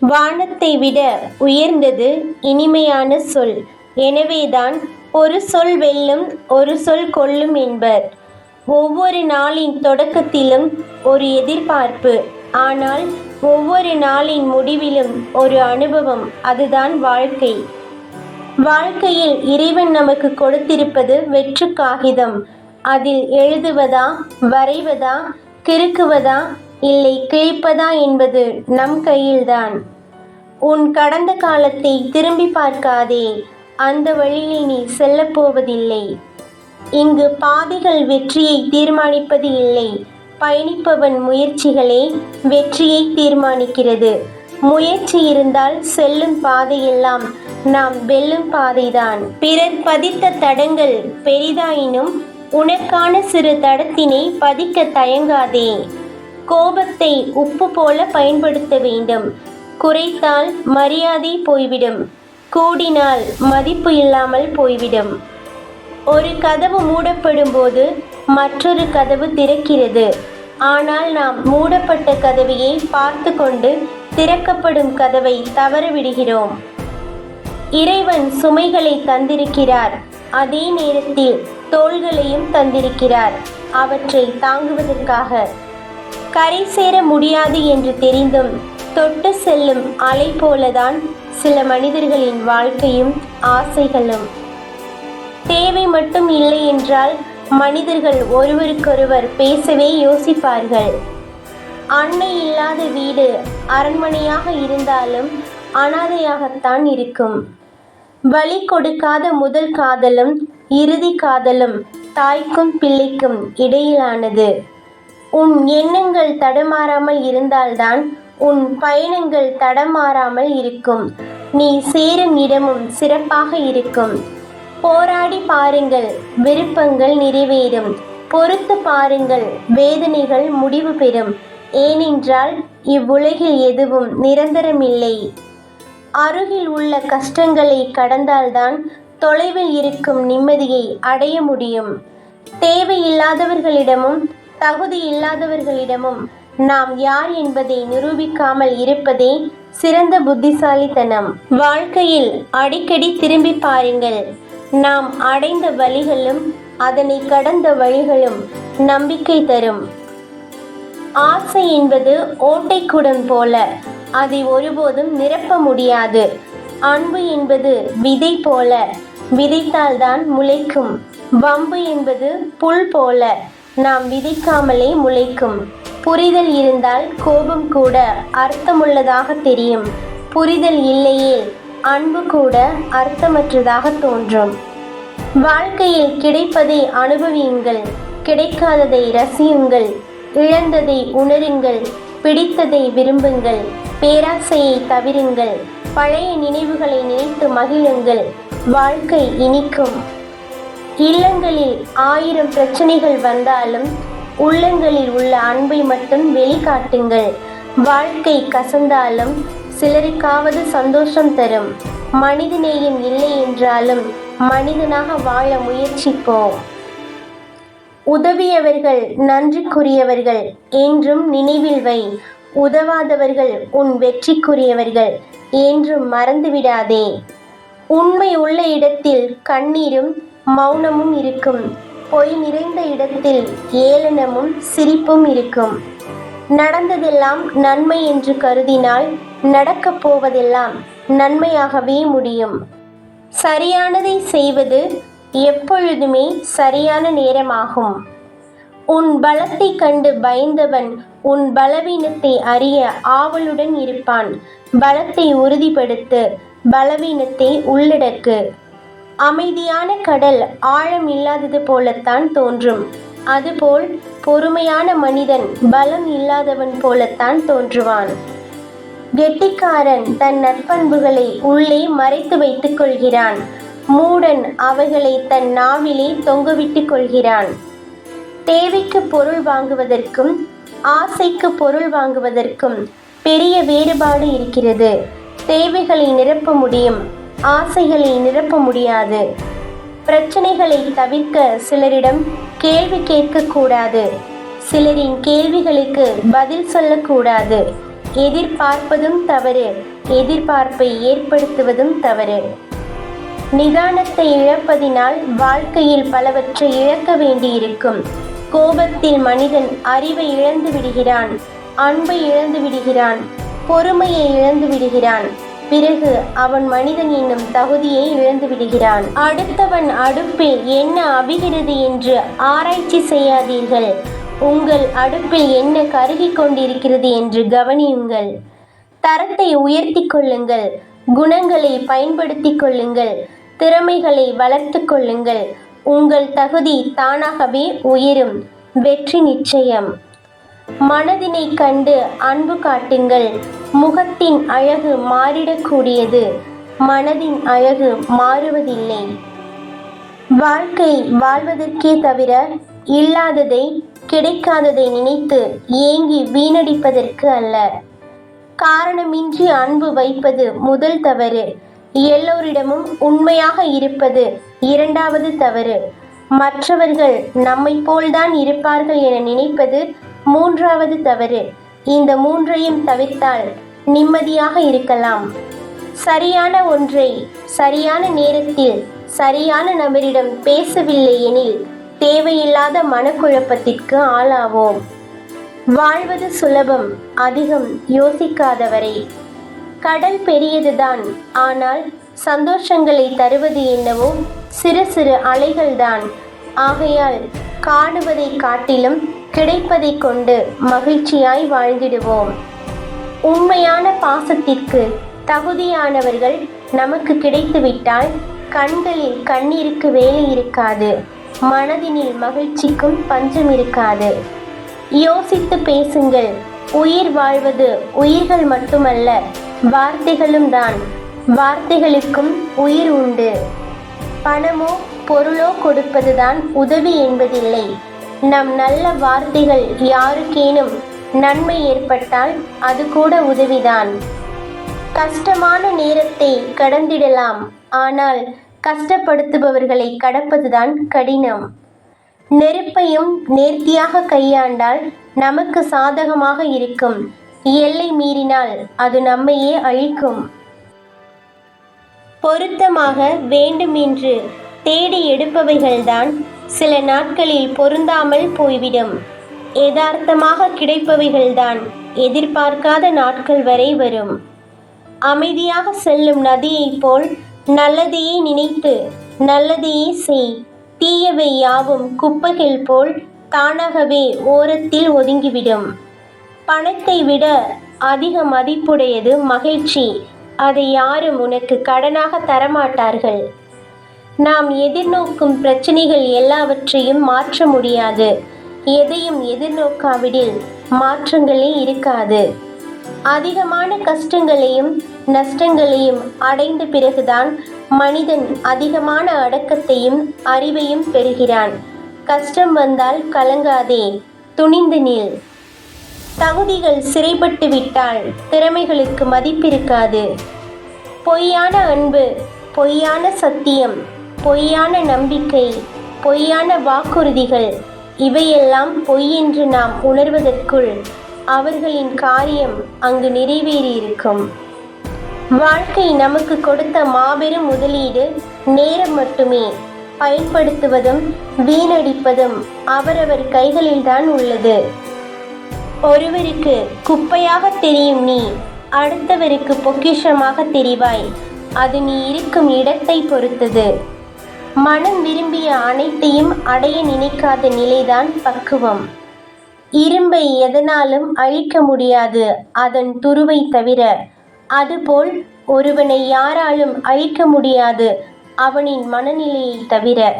வானத்தை விட உயர்ந்தது இனிமையான சொல். எனவேதான் ஒரு சொல் வெல்லும் ஒரு சொல் கொல்லும் என்பர். ஒவ்வொரு நாளின் தொடக்கத்திலும் ஒரு எதிர்பார்ப்பு. ஆனால் ஒவ்வொரு நாளின் முடிவிலும் ஒரு அனுபவம் அதுதான் வாழ்க்கை. வாழ்க்கையில் இறைவன் நமக்கு கொடுத்திருப்பது வெற்று காகிதம். அதில் எழுதுவதா வரைவதா கிறுக்குவதா இல்லை கிழிப்பதா என்பது நம் கையில்தான். உன் கடந்த காலத்தை திரும்பி பார்க்காதே அந்த வழியில் நீ செல்லப்போவதில்லை இங்கு பாதைகள் வெற்றியை தீர்மானிப்பது இல்லை. பயணிப்பவன் முயற்சிகளே வெற்றியை தீர்மானிக்கிறது. முயற்சி இருந்தால் செல்லும் பாதையெல்லாம் நாம் வெல்லும் பாதைதான். பிறர் பதித்த தடங்கள் பெரிதாயினும் உனக்கான சிறு தடத்தினை பதிக்க தயங்காதே. கோபத்தை உப்பு போல பயன்படுத்த வேண்டும். குறைத்தால் மரியாதை போய்விடும். கூடினால் மதிப்பு இல்லாமல் போய்விடும். ஒரு கதவு மூடப்படும் போது மற்றொரு கதவு திறக்கிறது. ஆனால் நாம் மூடப்பட்ட கதவையே பார்த்து கொண்டு திறக்கப்படும் கதவை தவறவிடுகிறோம். இறைவன் சுமைகளை தந்திருக்கிறார். அதே நேரத்தில் தோள்களையும் தந்திருக்கிறார். அவற்றை தாங்குவதற்காக. கரை சேர முடியாது என்று தெரிந்தும் தொட்டு செல்லும் அலை போலதான் சில மனிதர்களின் வாழ்க்கையும் ஆசைகளும். தேவை மட்டும் இல்லை என்றால் மனிதர்கள் ஒருவருக்கொருவர் பேசவே யோசிப்பார்கள். அன்னை இல்லாத வீடு அரண்மனையாக இருந்தாலும் அனாதையாகத்தான் இருக்கும். வழி கொடுக்காத முதல் காதலும் இறுதி காதலும் தாய்க்கும் பிள்ளைக்கும் இடையிலானது. உன் எண்ணங்கள் தடுமாறாமல் இருந்தால்தான் உன் பயணங்கள் தடமாறாமல் இருக்கும். நீ சேரும் இடமும் சிறப்பாக இருக்கும். போராடி பாருங்கள் விருப்பங்கள் நிறைவேறும். பொறுத்து பாருங்கள் வேதனைகள் முடிவு பெறும். ஏனென்றால் இவ்வுலகில் எதுவும் நிரந்தரமில்லை. அருகில் உள்ள கஷ்டங்களை கடந்தால்தான் தொலைவில் இருக்கும் நிம்மதியை அடைய முடியும். தேவையில்லாதவர்களிடமும் தகுதி இல்லாதவர்களிடமும் நாம் யார் என்பதை நிரூபிக்காமல் இருப்பதே சிறந்த புத்திசாலித்தனம். வாழ்க்கையில் அடிக்கடி திரும்பி பாருங்கள் நாம் அடைந்த வழிகளும் அதனை கடந்த வழிகளும் நம்பிக்கை தரும். ஆசை என்பது ஓட்டைக்குடம் போல அதை ஒருபோதும் நிரப்ப முடியாது. அன்பு என்பது விதை போல விதைத்தால்தான் முளைக்கும். வம்பு என்பது புல் போல நாம் விதிக்காமலே முளைக்கும். புரிதல் இருந்தால் கோபம் கூட அர்த்தமுள்ளதாக தெரியும். புரிதல் இல்லையே அன்பு கூட அர்த்தமற்றதாக தோன்றும். வாழ்க்கையில் கிடைப்பதை அனுபவியுங்கள் கிடைக்காததை ரசியுங்கள் இழந்ததை உணருங்கள் பிடித்ததை விரும்புங்கள் பேராசையை தவிருங்கள் பழைய நினைவுகளை நினைத்து மகிழுங்கள் வாழ்க்கை இனிக்கும். இல்லங்களில் ஆயிரம் பிரச்சனைகள் வந்தாலும் உள்ளங்களில் உள்ள அன்பை மட்டும் வெளிக்காட்டுங்கள். வாழ்க்கை கசந்தாலும் சிலருக்காவது சந்தோஷம் தரும். மனிதநேயம் இல்லை என்றாலும் மனிதனாக வாழ முயற்சிப்போம். உதவியவர்கள் நன்றிக்குரியவர்கள் என்றும் நினைவில் வை. உதவாதவர்கள் உன் வெற்றிக்குரியவர்கள் என்றும் மறந்துவிடாதே. உண்மை உள்ள இடத்தில் கண்ணீரும் மௌனமும் இருக்கும். பொய் நிறைந்த இடத்தில் ஏளனமும் சிரிப்பும் இருக்கும். நடந்ததெல்லாம் நன்மை என்று கருதினால் நடக்கப் போவதெல்லாம் நன்மையாகவே முடியும். சரியானதை செய்வது எப்பொழுதுமே சரியான நேரமாகும். உன் பலத்தை கண்டு பயந்தவன் உன் பலவீனத்தை அறிய ஆவலுடன் இருப்பான். பலத்தை உறுதிப்படுத்து பலவீனத்தை உள்ளடக்கு. அமைதியான கடல் ஆழம் இல்லாதது போலத்தான் தோன்றும். அதுபோல் பொறுமையான மனிதன் பலம் இல்லாதவன் போலத்தான் தோன்றுவான். கெட்டிக்காரன் தன் நற்பண்புகளை உள்ளே மறைத்து வைத்துக் கொள்கிறான். மூடன் அவைகளை தன் நாவிலே தொங்கவிட்டுக் கொள்கிறான். தேவைக்கு பொருள் வாங்குவதற்கும் ஆசைக்கு பொருள் வாங்குவதற்கும் பெரிய வேறுபாடு இருக்கிறது. தேவைகளை நிரப்ப முடியும். ஆசைகளை நிரப்ப முடியாது. பிரச்சனைகளை தவிர்க்க சிலரிடம் கேள்வி கேட்கக்கூடாது சிலரின் கேள்விகளுக்கு பதில் சொல்லக்கூடாது. எதிர்பார்ப்பதும் தவறு எதிர்பார்ப்பை ஏற்படுத்துவதும் தவறு. நிதானத்தை இழப்பதினால் வாழ்க்கையில் பலவற்றை இழக்க வேண்டியிருக்கும். கோபத்தில் மனிதன் அறிவை இழந்து விடுகிறான் அன்பை இழந்து விடுகிறான் பொறுமையை இழந்து விடுகிறான். பிறகு அவன் மனிதன் என்னும் தகுதியை இழந்து விடுகிறான். அடுத்தவன் அடுப்பில் என்ன அபிகிறது என்று ஆராய்ச்சி செய்யாதீர்கள். உங்கள் அடுப்பில் என்ன கருகி கொண்டிருக்கிறது என்று கவனியுங்கள். தரத்தை உயர்த்தி கொள்ளுங்கள். குணங்களை பயன்படுத்தி கொள்ளுங்கள். திறமைகளை வளர்த்து கொள்ளுங்கள். உங்கள் தகுதி தானாகவே உயரும். வெற்றி நிச்சயம். மனதினை கண்டு அன்பு காட்டுங்கள். முகத்தின் அழகு மாறிடக்கூடியது. மனதின் அழகு மாறுவதில்லை. வாழ்க்கை வாழ்வதற்கே தவிர இல்லாததை கிடைக்காததை நினைத்து ஏங்கி வீணடிப்பதற்கு அல்ல. காரணமின்றி அன்பு வைப்பது முதல் தவறு. எல்லோரிடமும் உண்மையாக இருப்பது இரண்டாவது தவறு. மற்றவர்கள் நம்மை போல்தான் இருப்பார்கள் என நினைப்பது மூன்றாவது தவறு. இந்த மூன்றையும் தவிர்த்தால் நிம்மதியாக இருக்கலாம். சரியான ஒன்றை சரியான நேரத்தில் சரியான நபரிடம் பேசவில்லை எனில் தேவையில்லாத மனக்குழப்பத்திற்கு ஆளாவோம். வாழ்வது சுலபம் அதிகம் யோசிக்காதவரை. கடல் பெரியதுதான் ஆனால் சந்தோஷங்களை தருவது என்னவோ சிறு சிறு அலைகள்தான். ஆகையால் காணுவதை காட்டிலும் கிடைப்பதை கொண்டு மகிழ்ச்சியாய் வாழ்ந்திடுவோம். உண்மையான பாசத்திற்கு தகுதியானவர்கள் நமக்கு கிடைத்துவிட்டால் கண்களில் கண்ணீருக்கு வேலை இருக்காது. மனதினில் மகிழ்ச்சிக்கும் பஞ்சம் இருக்காது. யோசித்து பேசுங்கள். உயிர் வாழ்வது உயிர்கள் மட்டுமல்ல வார்த்தைகளும் தான். வார்த்தைகளுக்கும் உயிர் உண்டு. பணமோ பொருளோ கொடுப்பதுதான் உதவி என்பதில்லை. நம் நல்ல வார்த்தைகள் யாருக்கேனும் நன்மை ஏற்பட்டால் அது கூட உதவிதான். கஷ்டமான நேரத்தை கடந்திடலாம். ஆனால் கஷ்டப்படுத்துபவர்களை கடப்பதுதான் கடினம். நெருப்பையும் நேர்த்தியாக கையாண்டால் நமக்கு சாதகமாக இருக்கும். எல்லை மீறினால் அது நம்மையே அழிக்கும். பொருத்தமாக வேண்டும் என்று தேடி எடுப்பவைகள்தான் சில நாட்களில் பொருந்தாமல் போய்விடும். யதார்த்தமாக கிடைப்பவைகள்தான் எதிர்பார்க்காத நாட்கள் வரை வரும். அமைதியாக செல்லும் நதியைப் போல் நல்லதையே நினைத்து நல்லதையே செய். தீயவை யாவும் குப்பைகள் போல் தானாகவே ஓரத்தில் ஒதுங்கிவிடும். பணத்தை விட அதிக மதிப்புடையது மகிழ்ச்சி. அதை யாரும் உனக்கு கடனாக தரமாட்டார்கள். நாம் எதிர்நோக்கும் பிரச்சனைகள் எல்லாவற்றையும் மாற்ற முடியாது. எதையும் எதிர்நோக்காவிடில் மாற்றங்களே இருக்காது. அதிகமான கஷ்டங்களையும் நஷ்டங்களையும் அடைந்த பிறகுதான் மனிதன் அதிகமான அடக்கத்தையும் அறிவையும் பெறுகிறான். கஷ்டம் வந்தால் கலங்காதே துணிந்து நில். தகுதிகள் சிறைப்பட்டு விட்டால் திறமைகளுக்கு மதிப்பிருக்காது. பொய்யான அன்பு பொய்யான சத்தியம் பொய்யான நம்பிக்கை பொய்யான வாக்குறுதிகள் இவையெல்லாம் பொய் என்று நாம் உணர்வதற்குள் அவர்களின் காரியம் அங்கு நிறைவேறியிருக்கும். வாழ்க்கை நமக்கு கொடுத்த மாபெரும் முதலீடு நேரம் மட்டுமே. பயன்படுத்துவதும் வீணடிப்பதும் அவரவர் கைகளில்தான் உள்ளது. ஒருவருக்கு குப்பையாக தெரியும் நீ அடுத்தவருக்கு பொக்கிஷமாக தெரிவாய். அது நீ இருக்கும் இடத்தை பொறுத்தது. மனம் விரும்பிய அனைத்தையும் அடைய நினைக்காத நிலைதான் பக்குவம். இரும்பை எதனாலும் அழிக்க முடியாது அதன் துருவை தவிர. அதுபோல் ஒருவனை யாராலும் அழிக்க முடியாது அவனின் மனநிலையை தவிர.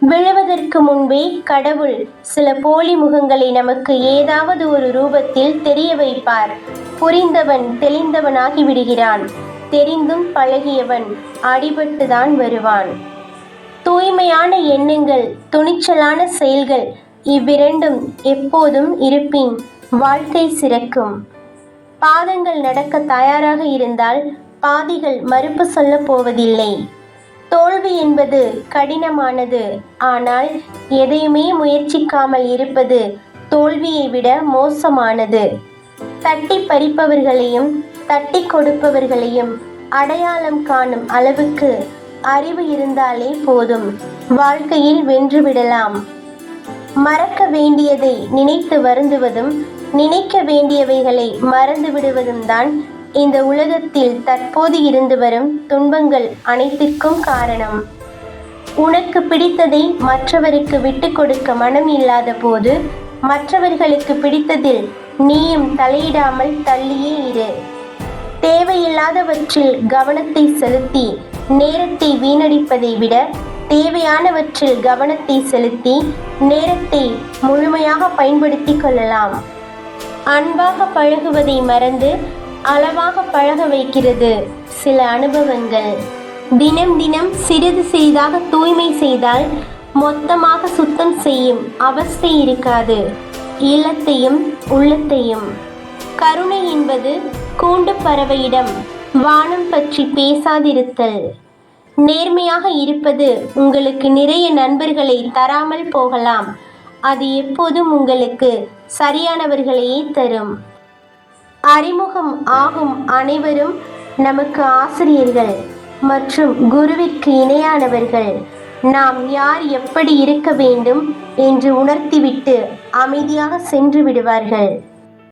விழுவதற்கு முன்பே கடவுள் சில போலி முகங்களை நமக்கு ஏதாவது ஒரு ரூபத்தில் தெரிய வைப்பார். புரிந்தவன் தெளிந்தவனாகி விடுகிறான். தெரிந்தும் பழகியவன் அடிபட்டுதான் வருவான். தூய்மையான எண்ணங்கள் துணிச்சலான செயல்கள் இவ்விரண்டும் எப்போதும் இருப்பின் வாழ்க்கை சிறக்கும். பாதங்கள் நடக்க தயாராக இருந்தால் பாதிகள் மறுப்பு சொல்லப் போவதில்லை. தோல்வி என்பது கடினமானது ஆனால் எதையுமே முயற்சிக்காமல் இருப்பது தோல்வியை விட மோசமானது. தட்டி பறிப்பவர்களையும் தட்டி கொடுப்பவர்களையும் அடையாளம் காணும் அளவுக்கு அறிவு இருந்தாலே போதும். வாழ்க்கையில் வென்றுவிடலாம் மறக்க வேண்டியதை நினைத்து வருந்துவதும் நினைக்க வேண்டியவைகளை மறந்து விடுவதும் தான் இந்த உலகத்தில் தற்போது இருந்து வரும் துன்பங்கள் அனைத்திற்கும் காரணம். உனக்கு பிடித்ததை மற்றவருக்கு விட்டு கொடுக்க மனம் இல்லாத போது மற்றவர்களுக்கு பிடித்ததில் நீயும் தலையிடாமல் தள்ளியே இரு. தேவையில்லாதவற்றில் கவனத்தை செலுத்தி நேரத்தை வீணடிப்பதை விட தேவையானவற்றில் கவனத்தை செலுத்தி நேரத்தை முழுமையாக பயன்படுத்திக் கொள்ளலாம். அன்பாக பழகுவதை மறந்து அளவாக பழக வைக்கிறது சில அனுபவங்கள். தினம் தினம் சிறிது சிறிதாக தூய்மை செய்தால் மொத்தமாக சுத்தம் செய்யும் அவஸ்தை இருக்காது. இல்லத்தையும் உள்ளத்தையும். கருணை என்பது கூண்டு பறவையிடம் வானம் பற்றி பேசாதிருத்தல். நேர்மையாக இருப்பது உங்களுக்கு நிறைய நண்பர்களை தராமல் போகலாம். அது எப்போதும் உங்களுக்கு சரியானவர்களையே தரும். அறிமுகம் ஆகும் அனைவரும் நமக்கு ஆசிரியர்கள் மற்றும் குருவிற்கு இணையானவர்கள். நாம் யார் எப்படி இருக்க வேண்டும் என்று உணர்த்திவிட்டு அமைதியாக சென்று விடுவார்கள்.